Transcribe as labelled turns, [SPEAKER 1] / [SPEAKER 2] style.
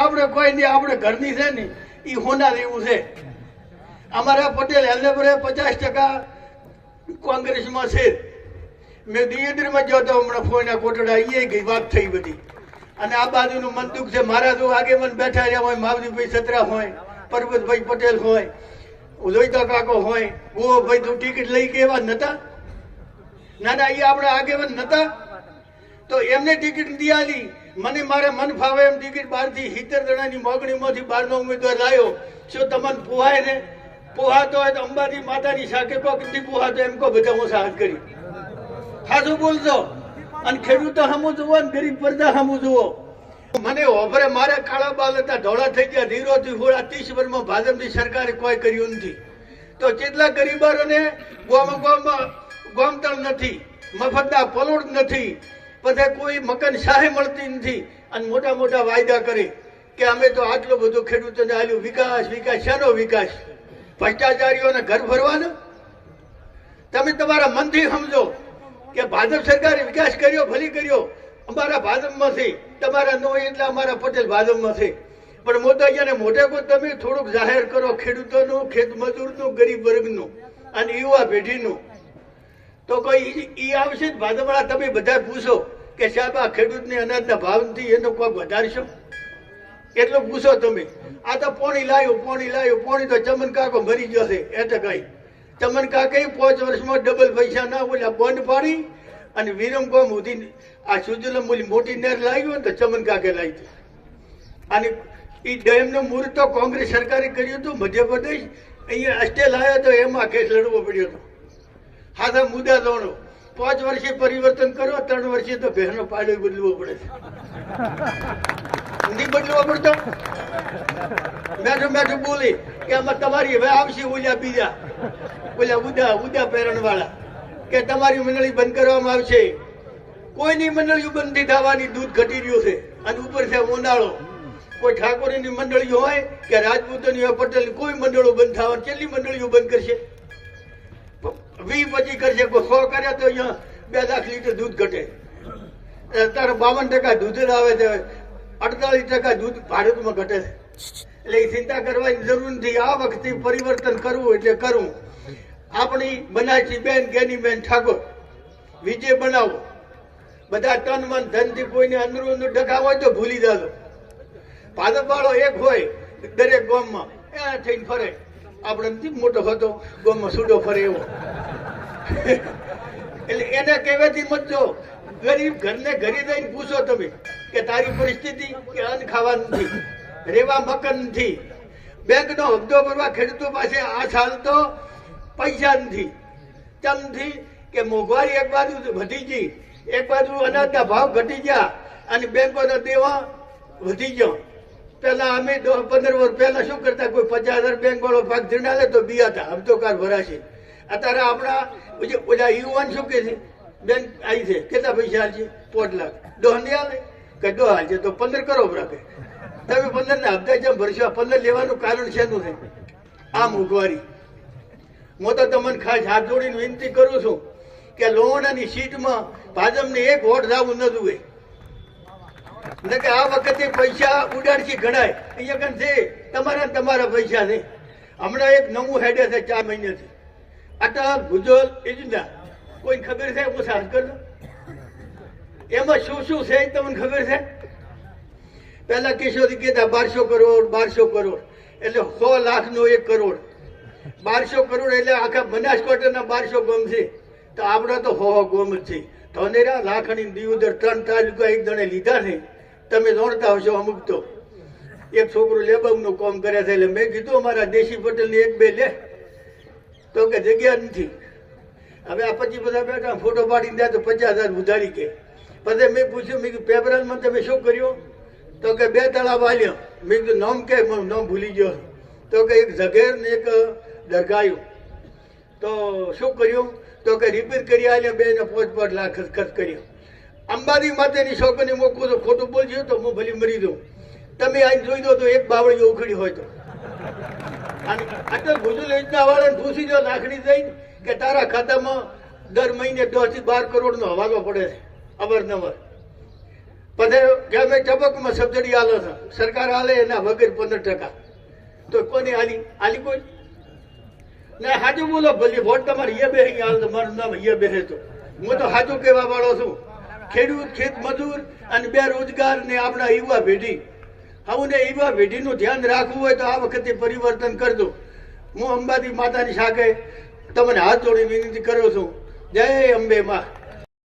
[SPEAKER 1] આપણે કોઈ નહીં, આપણે ઘરની છે ને એ હોના જેવું છે. અમારા પટેલ હેલ્લેપુરે પચાસ ટકા કોંગ્રેસમાં છે. મેં દિયેદરમાં ગયો તો હમણાં ફોઈના કોટડા એ ગઈ, વાત થઈ બધી. અને આ બાજુનું મન દુઃખ છે, મારા તો આગેવાન બેઠા રહ્યા હોય, માવજીભાઈ સત્રા હોય પરબતભાઈ પટેલ હોય, લોહિતા કાકો હોય ગોવાભાઈ તો ટિકિટ લઈ કે એવા નતા? ના ના એ આપણા આગેવાન નતા. તો એમને ટિકિટ દિયાલી મને મારે મન ફાવે એમ ટિકિટ બહારથી સિત્તેર જણાની મોગણીમાંથી બહારનો ઉમેદવાર લાવ્યો શું તમને પોહાય ને, પુહાતો હોય તો અંબાજી માતાની શાખે કો કેટલી પોહાતો એમ કો બધા હું સાહસ કરી. સાચું બોલજો અને ખેડૂતો હમું જુઓ ને ગરીબ પ્રજા હમું જુઓ. મને ઓભરે મારે કાળા બાલ હતા ઢોળા થઈ ગયા ધીરો થી હોળા ત્રીસ વર્ષમાં ભાજપની સરકારે કોઈ કર્યું નથી. તો કેટલા ગરીબારોને ગોમ ગોમ ગોમતળ નથી, મફતના પલોડ નથી પછી કોઈ મકાન સહાય મળતી નથી. અને મોટા મોટા વાયદા કરે કે અમે તો આટલો બધો ખેડૂતોને આવ્યું વિકાસ વિકાસ. શાનો વિકાસ? ભ્રષ્ટાચારીઓને ઘર ભરવાનો? તમે તમારા મનથી સમજો કે ભાજપ સરકારે વિકાસ કર્યો, ભલી કર્યો. અમારા ભાજપમાં છે તમારા નો એટલે અમારા પટેલ ભાજપમાં છે પણ મોદાજીને મોઢે કોઈ તમે થોડુંક જાહેર કરો ખેડૂતોનું, ખેત મજૂરનું, ગરીબ વર્ગનું અને યુવા પેઢીનું. તો કોઈ ઈ- આવશે ભાજપવાળા તમે બધા પૂછો કે સાહેબ, આ ખેડૂતને અનાજના ભાવથી એનો કોઈ વધારશો? એટલું પૂછો તમે. આ તો પોણી લાવ્યું પોણી લાવ્યું પોણી તો ચમન કાકો મરી એ તો કઈ. ચમન કાકે પાંચ વર્ષમાં ડબલ પૈસા ના બોલ્યા બંધ પાડી અને વિરમ કોમ ઉધી આ સુજલમ બોલી મોટી નેર લાવ્યું ને તો ચમન કાકે હતી. અને એ ડેમનું મુહૂર્ત તો કોંગ્રેસ સરકારે કર્યું હતું મધ્યપ્રદેશ અહીંયા અસ્ટે લાવ્યો તો એમાં કેસ લડવો પડ્યો હતો. હાથા મુદ્દા દોડો પાંચ વર્ષે પરિવર્તન કરો, ત્રણ વર્ષે તો બહેનો પાડો બદલવો પડે છે. નહીં બદલવો પડતો? મેઠું મેઠું બોલી કે આમાં તમારી હવે આવશે ઓલ્યા બીજા. ઓલ્યા ઉદા ઉદા પહેરણ વાળા કે તમારી મંડળી બંધ કરવામાં આવશે. કોઈની મંડળીઓ બંધ થવાની દૂધ ઘટી રહ્યું છે. અને ઉપર છે ઉનાળો કોઈ ઠાકોરની મંડળીઓ હોય કે રાજપૂતોની હોય, પટેલની કોઈ મંડળો બંધ થવાની કેટલી મંડળીઓ બંધ કરશે? વી પછી કરશે સો કર્યા તો અહીંયા બે લાખ લીટર દૂધ ઘટે. અત્યારે બાવન ટકા દૂધ આવે છે. અડતાલીસ ટકા દૂધ ભારતમાં ઘટે છે. એટલે એ ચિંતા કરવાની જરૂર નથી. આ વખતે પરિવર્તન કરવું એટલે કરવું આપણી બનાચી બેન, ગેની બેન ઠાકોર, વિજય બનાવો. બધા તન મન ધનથી કોઈને અંદર અંદર ડકા હોય તો ભૂલી જાજો. ભાજપ વાળો એક હોય દરેક ગામમાં. એ થઈને ફરે. આપણે મોટો હતો. ગામમાં સૂડો ફરે એવો. એટલે એને કહેવાથી મતજો ગરીબ ઘરને ઘરે જઈને પૂછો તમે કે તારી પરિસ્થિતિ કે અન્ન ખાવાનું નથી, રેવા મકન નથી. બેંકનો હપ્તો ભરવા ખેડૂતો પાસે આ સાલ તો પૈસા નથી. ચમથી કે મોંઘવારી એક બાજુ વધી ગઈ, એક બાજુ અનાજના ભાવ ઘટી ગયા અને બેંકોના દેવા વધી ગયો. પેલા અમે દસ પંદર વર્ષ પહેલા શું કરતા, કોઈ પચાસ હજાર બેંક વાળો ભાગ ધીરણા લે તો બિયાતા હપ્તો કાર ભરાશે. અત્યારે આપણા બધા યુવાન શું કે છે? બેન આવી છે. કેટલા પૈસા હાલશે પોઢ લાખ. દોહ નહીં હાલે કે દો હાલશે તો પંદર કરો રાખે તમે પંદર ના હપ્તા જેમ ભરશો પંદર લેવાનું કારણ શેનું છે? આ મોંઘવારી હું તો તમને ખાસ હાથ જોડીને વિનંતી કરું છું કે લોહાણાની સીટમાં ભાજપને એક વોટ જવું ન જોઈએ. એટલે કે આ વખતે પૈસા ઉડાડશે ગણાય અહીંયા કન છે? તમારા તમારા પૈસા છે. હમણાં એક નવું હેડે છે, ચાર મહિનાથી. અટલ ભૂજલ એજન્ડા કોઈ ખબર છે? હું સાસ કરજો એમાં શું શું છે તમને ખબર છે? પહેલા કિશોરી કહેતા, બારસો કરોડ બારસો કરોડ. એટલે સો લાખ નો એક કરોડ. બારસો કરોડ એટલે આખા બનાસકાંઠાના બારસો ગમ છે. તો આપણા તો હો હો ગોમ જ છે. ધોનેરા, લાખણી દીવદર ત્રણ તાલુકા એક જણે લીધા છે. તમે જાણતા હશો અમુક તો. એક છોકરો લેબવનું કામ કરે છે એટલે મેં કીધું, અમારા દેશી પટેલની એક બે લે. તો કે જગ્યા નથી. હવે આ પછી બધા બેઠા, ફોટો પાડીને દે તો પચાસ હજાર ઉધારી કે. પછી મેં પૂછ્યું, મેં કીધું તમે શું કર્યું? તો કે બે તળાવ આવ્યો મેં કીધું, નામ કે નામ ભૂલી ગયો. તો કે એક ઝઘેર ને એક દરગાયું. તો શું કર્યું? તો કે રિપેર કરી આલ્યા બે ને પોચ પોચ લાખ ખર્ચ કર્યો. અંબાજી માતેની શોકની મોકું તો ખોટું બોલજો તો હું ભલી મરી દઉં તમે આઈને જોઈ દો તો એક બાવળી ઉખડી હોય તો. અને અટલ ભુજલ યોજના વાળાને પૂછી દો લાખણી કે તારા ખાતામાં દર મહિને દસથી બાર કરોડનો હવાલો પડે અવારનવાર. પછી કે અમે ટબકમાં સબસિડી આલો છે, સરકાર આલે એના વગર પંદર ટકા. તો કોની આલી? આલી કોઈ? ને, હાજુ બોલો ભલે, વોટ તમારે એ બે હાલ મારું નામ એ બે તો. હું તો હાજુ કહેવા વાળો છું. ખેડૂત, ખેત મજૂર અને બેરોજગાર ને આપણા યુવા પેઢી. આવું ને યુવા પેઢીનું ધ્યાન રાખવું હોય તો આ વખતે પરિવર્તન કરજો હું અંબાજી માતાની સાગે તમને હાથ જોડી વિનંતી કરું છું. જય અંબે માં